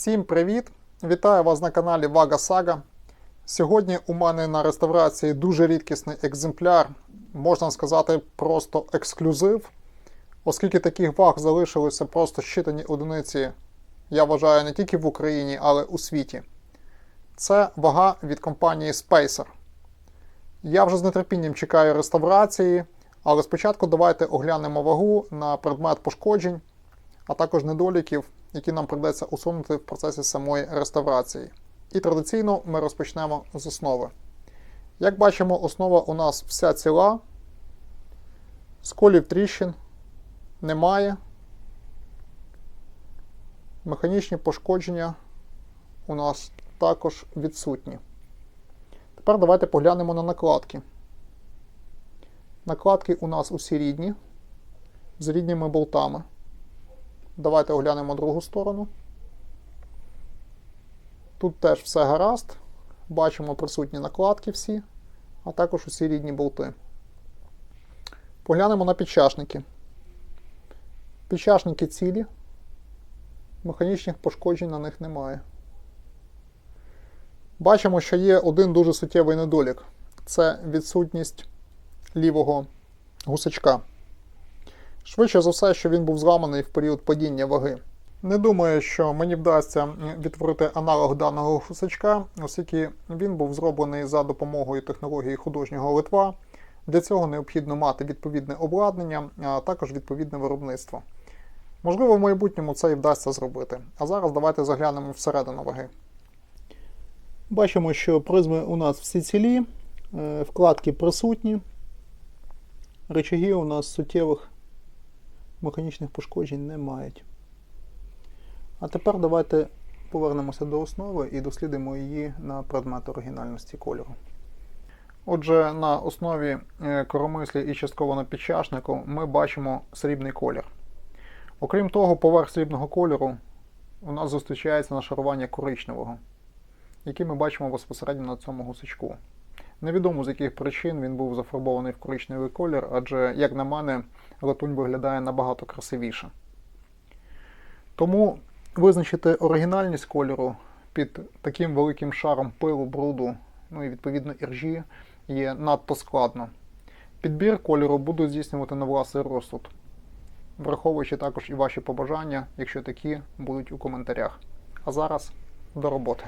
Всім привіт! Вітаю вас на каналі Вага Сага. Сьогодні у мене на реставрації дуже рідкісний екземпляр, можна сказати, просто ексклюзив, оскільки таких ваг залишилося просто щитані одиниці, я вважаю, не тільки в Україні, але у світі. Це вага від компанії Spacer. Я вже з нетерпінням чекаю реставрації, але спочатку давайте оглянемо вагу на предмет пошкоджень, а також недоліків, які нам придеться усунути в процесі самої реставрації. І традиційно ми розпочнемо з основи. Як бачимо, основа у нас вся ціла, сколів тріщин немає. Механічні пошкодження у нас також відсутні. Тепер давайте поглянемо на накладки. Накладки у нас усі рідні, з рідними болтами. Давайте оглянемо другу сторону. Тут теж все гаразд. Бачимо присутні накладки всі, а також усі рідні болти. Поглянемо на підчашники. Підчашники цілі, механічних пошкоджень на них немає. Бачимо, що є один дуже суттєвий недолік це відсутність лівого гусачка. Швидше за все, що він був зламаний в період падіння ваги. Не думаю, що мені вдасться відтворити аналог даного гусачка, оскільки він був зроблений за допомогою технології художнього литва. Для цього необхідно мати відповідне обладнання, а також відповідне виробництво. Можливо, в майбутньому це і вдасться зробити. А зараз давайте заглянемо всередину ваги. Бачимо, що призми у нас всі цілі, е, вкладки присутні. Речаги у нас суттєвих механічних пошкоджень не мають. А тепер давайте повернемося до основи і дослідимо її на предмет оригінальності кольору. Отже, на основі е, коромислі і частково на підчашнику ми бачимо срібний колір. Окрім того, поверх срібного кольору у нас зустрічається нашарування коричневого, який ми бачимо безпосередньо на цьому гусачку. Невідомо з яких причин він був зафарбований в коричневий колір, адже, як на мене, латунь виглядає набагато красивіше. Тому визначити оригінальність кольору під таким великим шаром пилу, бруду, ну і відповідно іржі є надто складно. Підбір кольору буду здійснювати на власний розсуд, враховуючи також і ваші побажання, якщо такі будуть у коментарях. А зараз до роботи.